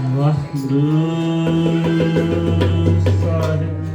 Mahmut Salih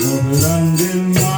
of London.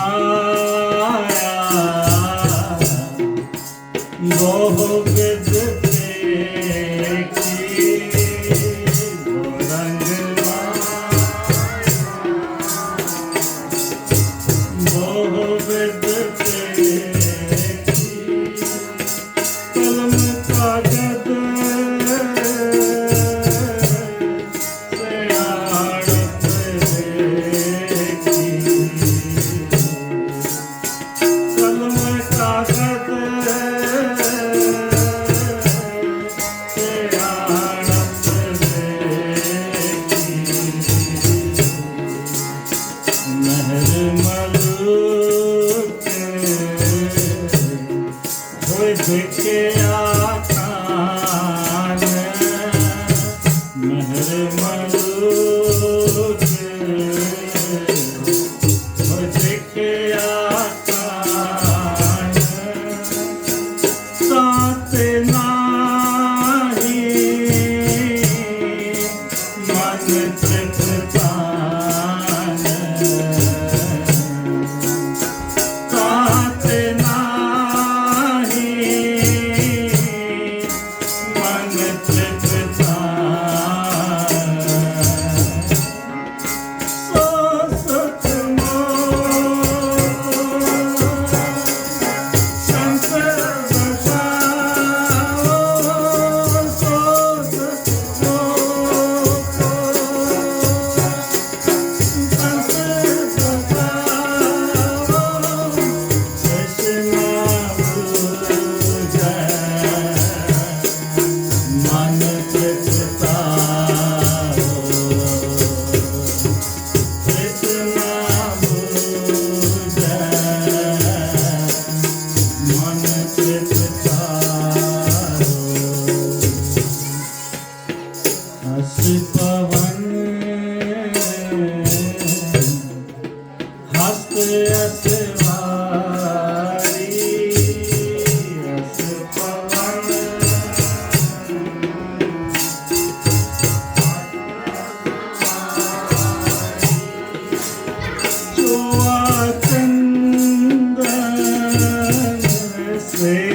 Amen.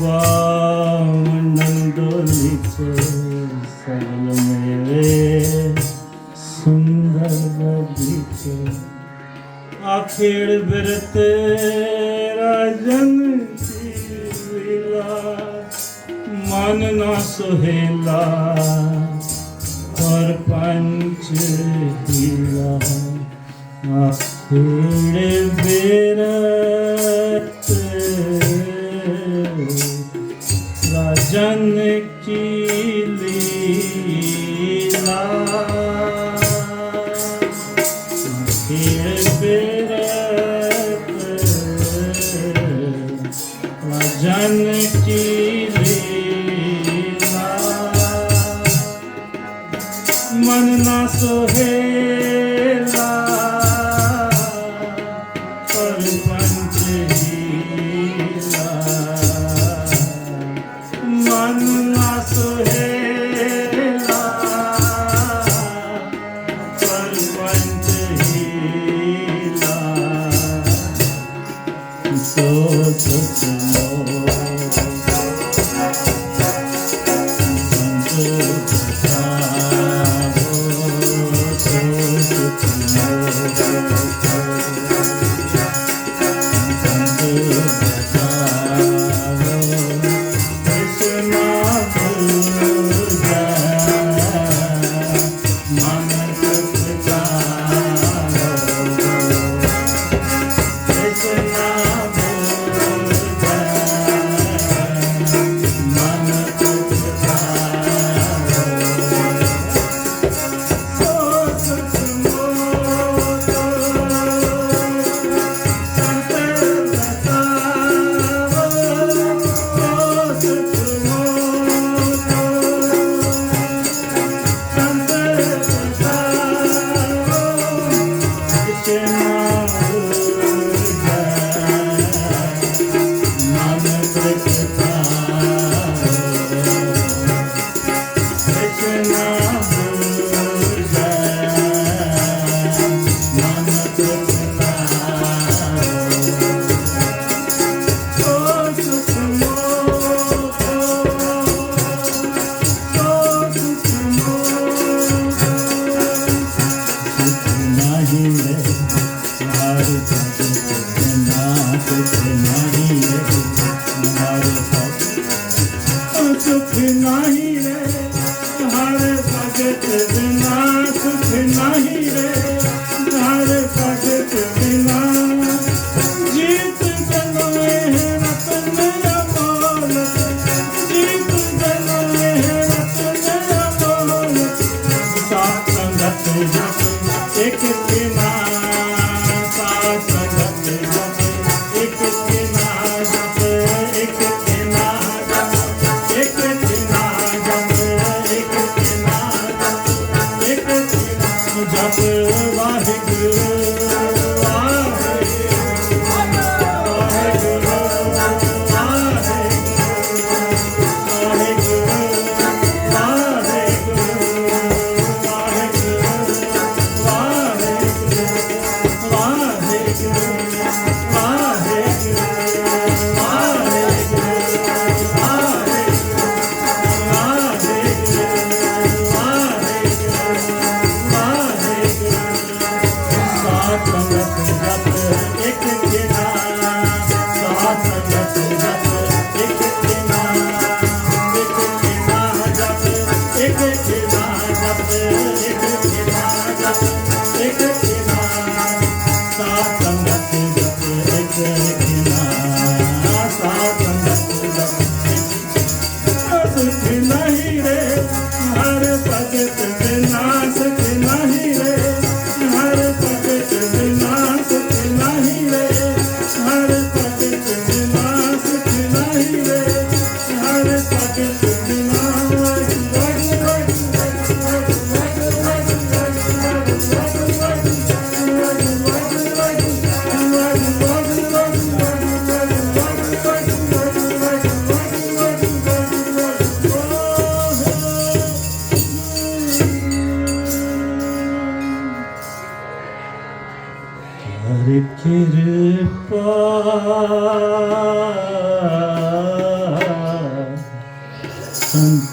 बामण्डोलित सकल मेरे सुंदर बगीचे आखेड़ बिरत राजन मन ना सुहेला और पंच हीला आखेड़ बिरत Güzellik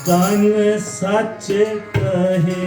ਤਨ ਸੱਚ ਕਹਿਆ